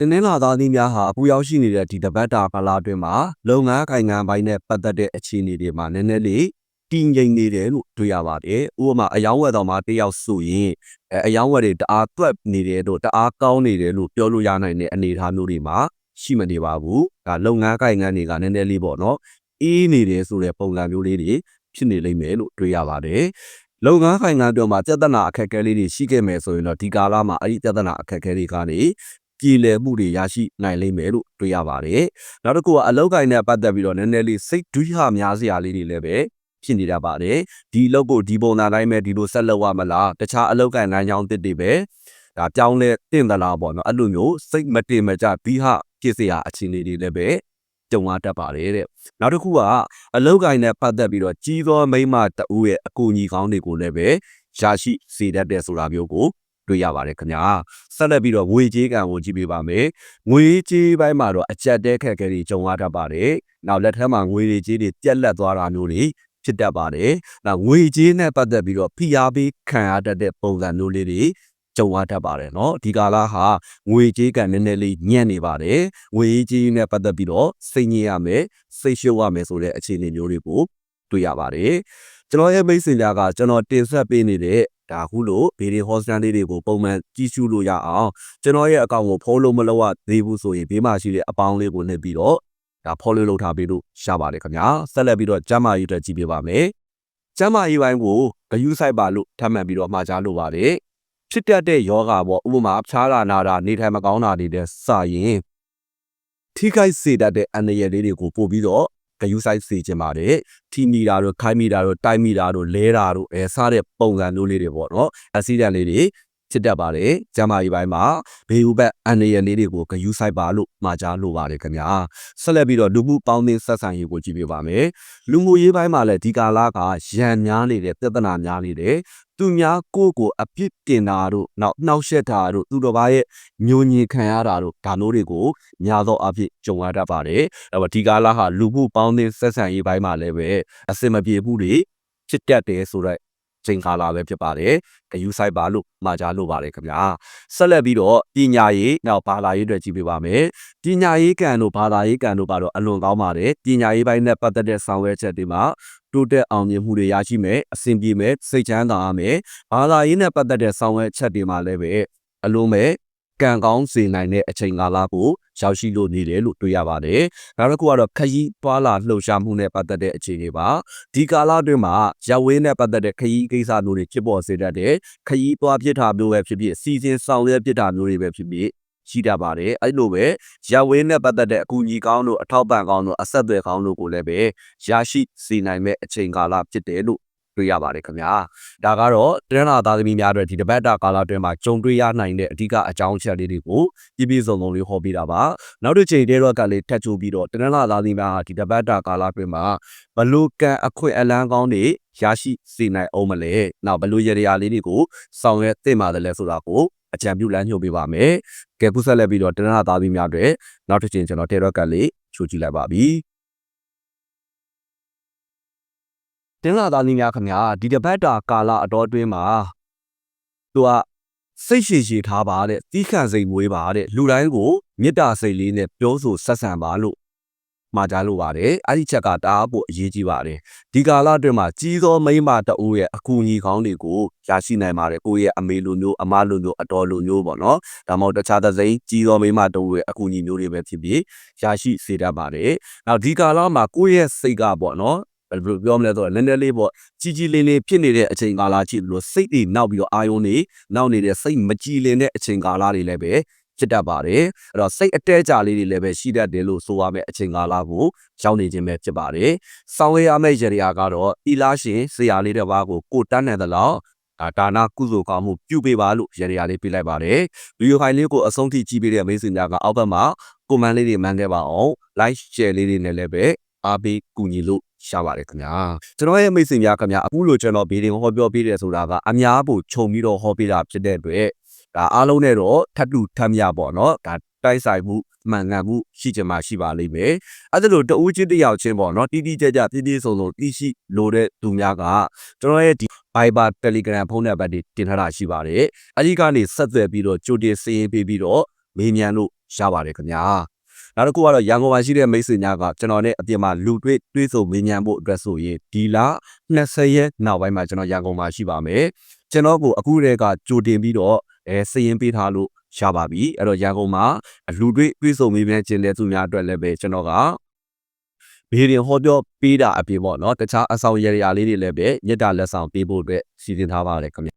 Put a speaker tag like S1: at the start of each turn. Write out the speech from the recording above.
S1: တင်းနှင်းလာသားသည်များဟာအခုရောက်ရှိနေတဲ့ဒီတပတ်တာကာလအတွင်းမှာလုပ်ငန်းခိုင်ငံပိုင်းနဲ့ပတ်သက်တဲ့အခြေအနေတွေမှာနည်းနည်းလေးတည်ငြိမ်နေတယ်လို့တွေ့ရပါတယ်။ဥပမာအယောင်းဝယ်တော်မှာတယောက်ဆိုရင်အဲအယောင်းဝယ်တွေတအားတွက်နေတယ်လို့တအားကောင်းနေတယ်လို့ပြောလို့ရနိုင်တဲ့အနေအထားမျိုးတွေမှာရှိမနေပါဘူး။ဒါလုပ်ငန်းခိုင်ငံတွေကနည်းနည်းလေးပေါ့နော်။အေးနေတယ်ဆိုတဲ့ပုံစံမျိုးလေးတွေဖြစ်နေလိမ့်မယ်လို့တွေ့ရပါတယ်။လုပ်ငန်းခိုင်ငံတို့မှာပြဿနာအခက်အခဲလေးတွေရှိခဲ့မယ်ဆိုရင်တော့ဒီကာလမှာအဲ့ဒီပြဿနာအခက်အခဲတွေကနေ ပြည်လည်မှုတွေရရှိနိုင်လိမ့်မယ်လို့တွေ့ရပါတယ်။နောက်တစ်ခုကအလောက်ကိုင်းနဲ့ပတ်သက်ပြီးတော့နည်းနည်းလေးစိတ်ဒွိဟများစရာလေးတွေလည်းပဲဖြစ်နေတာပါတယ်။ဒီအလုပ်ကိုဒီပုံစံတိုင်းပဲဒီလိုဆက်လုပ်ရမလားတခြားအလောက်ကိုင်းလမ်းကြောင်းတစ်တွေပဲဒါပြောင်းလဲတင့်သလားပေါ့နော်အဲ့လိုမျိုးစိတ်မတင်မကြဘိဟဖြစ်စရာအခြေအနေတွေလည်းပဲကြုံရတတ်ပါတယ်တဲ့။နောက်တစ်ခုကအလောက်ကိုင်းနဲ့ပတ်သက်ပြီးတော့ကြီးသောမိမတအူးရဲ့အကူအညီကောင်းတွေကိုလည်းပဲရရှိစေတတ်တဲ့ဆိုတာမျိုးကို တွေ့ရပါတယ်ခင်ဗျာဆက်လက်ပြီးတော့ငွေကြေးကံကိုကြည့်ပေးပါမယ်ငွေကြေးပိုင်းမှာတော့အကြက်တဲခက်ခဲတွေကြုံရတတ်ပါတယ်နောက်လက်ထက်မှာငွေတွေကြေးတွေပြက်လက်သွားတာမျိုးတွေဖြစ်တတ်ပါတယ်နောက်ငွေကြေးနဲ့ပတ်သက်ပြီးတော့ဖိအားပေးခံရတတ်တဲ့ပုံစံမျိုးလေးတွေကြုံရတတ်ပါတယ်เนาะဒီကာလဟာငွေကြေးကံနည်းနည်းလေးညံ့နေပါတယ်ငွေကြေးနဲ့ပတ်သက်ပြီးတော့စိတ်ညစ်ရမယ်စိတ်ရှုပ်ရမယ်ဆိုတဲ့အခြေအနေမျိုးတွေကိုတွေ့ရပါတယ်ကျွန်တော်ရဲ့မိတ်ဆွေများကကျွန်တော်တင်ဆက်ပေးနေတဲ့ အ ဒါခုလို့ဗီဒီယိုဟောစတန်လေးတွေကိုပုံမှန်ကြည့်ရှုလို့ရအောင်ကျွန်တော်ရဲ့အကောင့်ကို follow မလုပ်ရသေးဘူးဆိုရင်ဘေးမှာရှိတဲ့အပေါင်းလေးကိုနှိပ်ပြီးတော့ဒါ follow လုပ်ထားပေးလို့ရပါတယ်ခင်ဗျာဆက်လက်ပြီးတော့ကျမ်းမာရေးအတွက်ကြည့်ပေးပါမယ်ကျမ်းမာရေးပိုင်းကိုဂယုစိုက်ပါလို့ထပ်မံပြီးတော့မှာကြားလို့ပါတယ်ဖြစ်တတ်တဲ့ယောဂပေါ့ဥပမာဖျားတာနာတာနေထိုင်မကောင်းတာတွေတဲ့စရင်ထိခိုက်စေတတ်တဲ့အန္တရာယ်လေးတွေကိုပို့ပြီးတော့ ဂယူဆိုင်စေခြင်းပါတယ်ထိမိတာတို့ခိုင်းမိတာတို့တိုက်မိတာတို့လဲတာတို့အဲစတဲ့ပုံစံမျိုးလေးတွေပေါ့နော်အဆီဒန်လေးတွေ ဖြစ်တတ်ပါတယ်ကျမ်းမာရေးပိုင်းမှာဘေးဥပတ်အန္တရာယ်လေးတွေကိုဂယူဆိုင်ပါလို့မှာကြားလိုပါတယ်ခင်ဗျာဆက်လက်ပြီးတော့လူမှုပေါင်းသင်းဆက်ဆံရေးကိုကြည့်ပြပါမယ်လူမှုရေးပိုင်းမှာလည်းဒီကာလကရန်များနေတဲ့ပြဿနာများနေတယ်သူများကိုယ့်ကိုအပြစ်တင်တာတို့နောက်နှောက်ယှက်တာတို့သူတော်ဘာရဲ့မျိုးညင်ခံရတာတို့ဒါမျိုးတွေကိုများသောအားဖြင့်ကြုံရတတ်ပါတယ်။အဲ့တော့ဒီကာလဟာလူမှုပေါင်းသင်းဆက်ဆံရေးပိုင်းမှာလည်းပဲအစင်မပြေမှုတွေဖြစ်တတ်တယ်ဆိုတော့ ချိန်ကာလပဲဖြစ်ပါတယ်။ဂယူဆိုင်ပါလို့မှာကြားလို့ပါတယ်ခင်ဗျာ။ဆက်လက်ပြီးတော့ပညာရေးနောက်ဘာသာရေးအတွက်ကြည့်ပေးပါမယ်။ပညာရေးကံတို့ဘာသာရေးကံတို့ပါတော့အလွန်ကောင်းပါတယ်။ပညာရေးပိုင်းနဲ့ပတ်သက်တဲ့ဆောင်ရွက်ချက်တွေမှာတိုးတက်အောင်မြင်မှုတွေရရှိမယ်အဆင်ပြေမယ်စိတ်ချမ်းသာရမယ်ဘာသာရေးနဲ့ပတ်သက်တဲ့ဆောင်ရွက်ချက်တွေမှာလည်းပဲအလုံးမဲ့ ကံကောင်းစေနိုင်တဲ့အချိန်ကာလကိုရောက်ရှိလို့နေတယ်လို့တွေ့ရပါတယ်။နောက်တစ်ခုကတော့ခရီးပွာလာလှုပ်ရှားမှုနဲ့ပတ်သက်တဲ့အခြေအနေပါ။ဒီကာလအတွင်းမှာရပ်ဝေးနဲ့ပတ်သက်တဲ့ခရီးကိစ္စမျိုးတွေဖြစ်ပေါ်စေတတ်တဲ့ခရီးပွားဖြစ်တာမျိုးပဲဖြစ်ဖြစ်စီစဉ်ဆောင်ရွက်ဖြစ်တာမျိုးတွေပဲဖြစ်ဖြစ်ရှိတတ်ပါတယ်အဲ့လိုပဲရဝင်းနဲ့ပတ်သက်တဲ့အကူအညီကောင်းတို့အထောက်ပံ့ကောင်းတို့အဆက်အသွယ်ကောင်းတို့ကိုလည်းပဲရရှိစေနိုင်မဲ့အချိန်ကာလဖြစ်တယ်လို့ တွေ့ရပါတယ်ခင်ဗျာဒါကတော့တရနာသားသမီးများအတွက်ဒီတပတ်တာကာလအတွင်းမှာကြုံတွေ့ရနိုင်တဲ့အဓိကအကြောင်းအချက်လေးတွေကိုပြည့်ပြည့်စုံစုံလေးဟောပြတာပါနောက်တစ်ချိန်တည်းတော့ကလေးထပ်ချိုးပြီးတော့တရနာသားသမီးများဟာဒီတပတ်တာကာလအတွင်းမှာဘလို့ကံအခွင့်အလန်းကောင်းတွေရရှိစေနိုင်အောင်မလဲနောက်ဘလို့ရရလေးတွေကိုဆောင်ရွက်သင့်ပါတယ်လဲဆိုတာကိုအကြံပြုလမ်းညွှန်ပေးပါမယ်။ကဲခုဆက်လက်ပြီးတော့တနင်္လာသားသမီးများတွေနောက်တစ်ချိန်ကျွန်တော်တေရော့ကတ်လေးချိုးကြည့်လိုက်ပါပြီ။ တင်းလာသားသမီးများခင်ဗျာဒီတပတ်တာကာလအတော်အတွင်းမှာသူကစိတ်ရှည်ရှည်ထားပါတဲ့တီးခန့်စိတ်မွေးပါတဲ့လူတိုင်းကိုမေတ္တာစိတ်လေးနဲ့ပြောဆိုဆက်ဆံပါလို့မှာကြားလိုပါတယ်အဲ့ဒီချက်ကတအားဖို့အရေးကြီးပါတယ်ဒီကာလအတွင်းမှာကြီးသောမိမတအိုးရဲ့အကူအညီကောင်းတွေကိုရရှိနိုင်ပါတယ်ကိုယ့်ရဲ့အမေလိုမျိုးအမလိုမျိုးအတော်လိုမျိုးပေါ့နော်ဒါမှမဟုတ်တခြားသစိမ်းကြီးသောမိမတအိုးရဲ့အကူအညီမျိုးတွေပဲဖြစ်ဖြစ်ရရှိစေတတ်ပါတယ်နောက်ဒီကာလမှာကိုယ့်ရဲ့စိတ်ကပေါ့နော် ဘယ်လိုပြောမလဲဆိုတော့နည်းနည်းလေးပေါ့ကြီးကြီးလေးလေးဖြစ်နေတဲ့အချိန်ကာလကြည့်လို့စိတ်တွေနောက်ပြီးတော့အာယုံတွေနောက်နေတဲ့စိတ်မကြည်လင်တဲ့အချိန်ကာလတွေလည်းပဲဖြစ်တတ်ပါတယ်အဲ့တော့စိတ်အတဲကြလေးတွေလည်းပဲရှိတတ်တယ်လို့ဆိုရမယ့်အချိန်ကာလကိုရောက်နေခြင်းပဲဖြစ်ပါတယ်ဆောင်းဝေးရမယ့်ရေရာကတော့ဤလားရှင်ဆရာလေးတစ်ပါးကိုကိုတန်းနေသလောက်ဒါဒါနာကုသိုလ်ကောင်းမှုပြုပေးပါလို့ရေရာလေးပြလိုက်ပါတယ်ဗီဒီယိုဖိုင်လေးကိုအဆုံးထိကြည့်ပေးတဲ့မိတ်ဆွေများကအောက်ဘက်မှာကွန်မန့်လေးတွေမှန်းခဲ့ပါအောင် like share လေးတွေနဲ့လည်းပဲ အားပေးကူညီလို့ရှာပါတယ်ခင်ဗျာကျွန်တော်ရဲ့မိတ်ဆွေများခင်ဗျာအခုလိုကျွန်တော်ဗီဒီယိုဟောပြောပေးတယ်ဆိုတာကအများဖို့ခြုံပြီးတော့ဟောပေးတာဖြစ်တဲ့အတွက်ဒါအားလုံးနဲ့တော့ထပ်တူထပ်မြပေါ့နော်ဒါတိုက်ဆိုင်မှုမှန်ကန်မှုရှိချင်မှရှိပါလိမ့်မယ်အဲ့ဒါလို့တဦးချင်းတယောက်ချင်းပေါ့နော်တီးတီးကြကြပြည့်ပြည့်စုံစုံသိရှိလိုတဲ့သူများကကျွန်တော်ရဲ့ဒီ Viber Telegram ဖုန်းနံပါတ်တွေတင်ထားတာရှိပါတယ်အဲ့ဒီကနေဆက်သွယ်ပြီးတော့ကြိုတင်စည်ရင်ပေးပြီးတော့မေးမြန်းလို့ရပါတယ်ခင်ဗျာ နောက်တစ်ခုကတော့ရန်ကုန်မှာရှိတဲ့မိတ်ဆွေများကကျွန်တော်နဲ့အပြင်မှာလူတွေ့တွေ့ဆုံမေးမြန်းဖို့အတွက်ဆိုရင်ဒီလ20ရက်နောက်ပိုင်းမှာကျွန်တော်ရန်ကုန်မှာရှိပါမယ်ကျွန်တော်ကိုအခုတည်းကကြိုတင်ပြီးတော့အဲစည်ရင်ပေးထားလို့ရပါပြီအဲ့တော့ရန်ကုန်မှာလူတွေ့တွေ့ဆုံမေးမြန်းခြင်းတဲ့သူများအတွက်လည်းပဲကျွန်တော်ကဘေးရင်ဟောပြောပေးတာအပြင်ပေါ့နော်တခြားအဆောင်ရရာလေးတွေလည်းပဲမြစ်တာလက်ဆောင်ပေးဖို့အတွက်စီစဉ်ထားပါတယ်ခင်ဗျ